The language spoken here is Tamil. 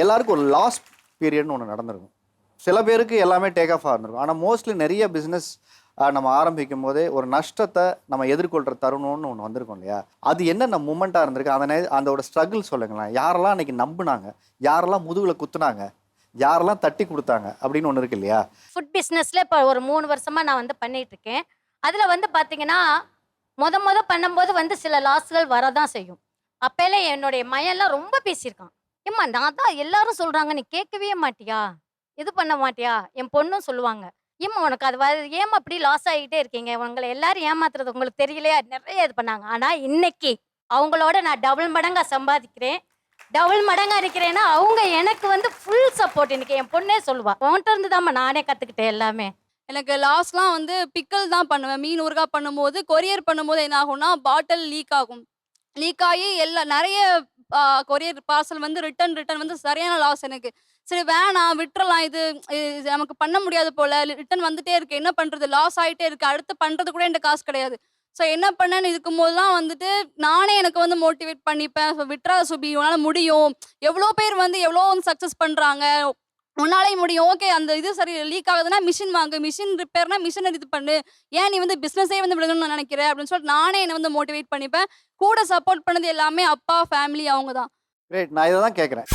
எல்லாருக்கும் ஒரு லாஸ் பீரியட்னு ஒன்று நடந்திருக்கும். சில பேருக்கு எல்லாமே டேக் ஆஃப் ஆகிருந்திருக்கும் ஆனால் மோஸ்ட்லி நிறைய பிஸ்னஸ் நம்ம ஆரம்பிக்கும் போதே ஒரு நஷ்டத்தை நம்ம எதிர்கொள்கிற தருணம்னு ஒன்று வந்திருக்கும் இல்லையா? அது என்னென்ன மூமெண்ட்டாக இருந்திருக்கு? அந்த நே- அதோட ஸ்ட்ரகிள் சொல்லுங்களேன். யாரெல்லாம் அன்னைக்கு நம்பினாங்க? யாரெல்லாம் முதுகில் குத்துனாங்க? யாரெல்லாம் தட்டி கொடுத்தாங்க? அப்படின்னு ஒன்று இருக்கு இல்லையா? ஃபுட் பிஸ்னஸில் இப்போ ஒரு மூணு வருஷமாக நான் வந்து பண்ணிகிட்டு இருக்கேன். அதில் வந்து பார்த்தீங்கன்னா முத முத பண்ணும்போது வந்து சில லாஸ்கள் வரதான் செய்யும். அப்போல்லாம் என்னுடைய மையெல்லாம் ரொம்ப பேசியிருக்கான். ஏம்மா நான் தான் எல்லாரும் சொல்றாங்க நீ கேட்கவே மாட்டியா? இது பண்ண மாட்டியா? என் பொண்ணும் சொல்லுவாங்க. ஏம்மா உனக்கு அது ஏமா ஏம்மா அப்படி லாஸ் ஆகிட்டே இருக்கீங்க? உங்களை எல்லாரும் ஏமாத்துறது உங்களுக்கு தெரியலையா? நிறைய இது பண்ணாங்க. ஆனா இன்னைக்கு அவங்களோட நான் டபுள் மடங்கா சம்பாதிக்கிறேன். டபுள் மடங்கா இருக்கிறேன்னா அவங்க எனக்கு வந்து ஃபுல் சப்போர்ட் இன்னைக்கு என் பொண்ணே சொல்லுவா. உன்கிட்ட இருந்து தாம்மா நானே கத்துக்கிட்டேன் எல்லாமே. எனக்கு லாஸ்ட்லாம் வந்து பிக்கல் தான் பண்ணுவேன். மீன் ஊறுகாய் பண்ணும்போது கொரியர் பண்ணும்போது என்ன ஆகும்னா பாட்டில் லீக் ஆகும். லீக் ஆகி எல்லா நிறைய கொரியர் பார்சல் வந்து ரிட்டன் ரிட்டன் வந்து சரியான லாஸ் எனக்கு. சரி வேணாம் விட்டுறலாம். இது இது நமக்கு பண்ண முடியாது போல. ரிட்டன் வந்துட்டே இருக்கு. என்ன பண்றது? லாஸ் ஆகிட்டே இருக்கு. அடுத்து பண்றது கூட என்கிட்ட காசு கிடையாது. ஸோ என்ன பண்ணேன்னு இருக்கும் போதுலாம் வந்துட்டு நானே எனக்கு வந்து மோட்டிவேட் பண்ணிப்பேன். ஸோ விட்றா சுபி. உன்னால் முடியும். எவ்வளோ பேர் வந்து எவ்வளோ வந்து சக்ஸஸ் பண்ணுறாங்க உன்னாலே முடியும். ஓகே அந்த இது சரி லீக் ஆகுதுன்னா மிஷின் வாங்கு. மிஷின் ரிப்பேர்னா மிஷின் இது பண்ணு. ஏன் நீ வந்து பிஸ்னஸே வந்து விடணும்னு நினைக்கிற? அப்படின்னு சொல்லிட்டு நானே என்னை வந்து மோட்டிவேட் பண்ணிப்பேன். கூட சப்போர்ட் பண்ணது எல்லாமே அப்பா ஃபேமிலி அவங்க தான் நான் இதை தான் கேட்குறேன்